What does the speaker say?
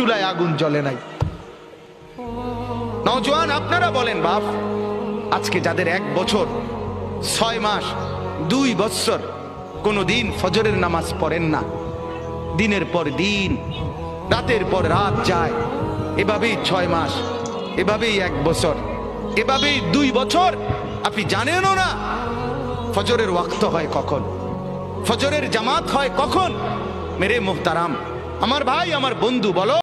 চুলায় আগুন জ্বলে নাই। নওজোয়ান, আপনারা বলেন বাপ, আজকে যাদের এক বছর, ছয় মাস, দুই বৎসর কোনো দিন ফজরের নামাজ পড়েন না। দিনের পর দিন, রাতের পর রাত যায়। এভাবেই ছয় মাস, এভাবেই এক বছর, এভাবেই দুই বছর। আপনি জানেনও না, ফজরের ওয়াক্ত হয় কখন, ফজরের জামাত হয় কখন? মেরে মুহতারাম, আমার ভাই, আমার বন্ধু, বলো।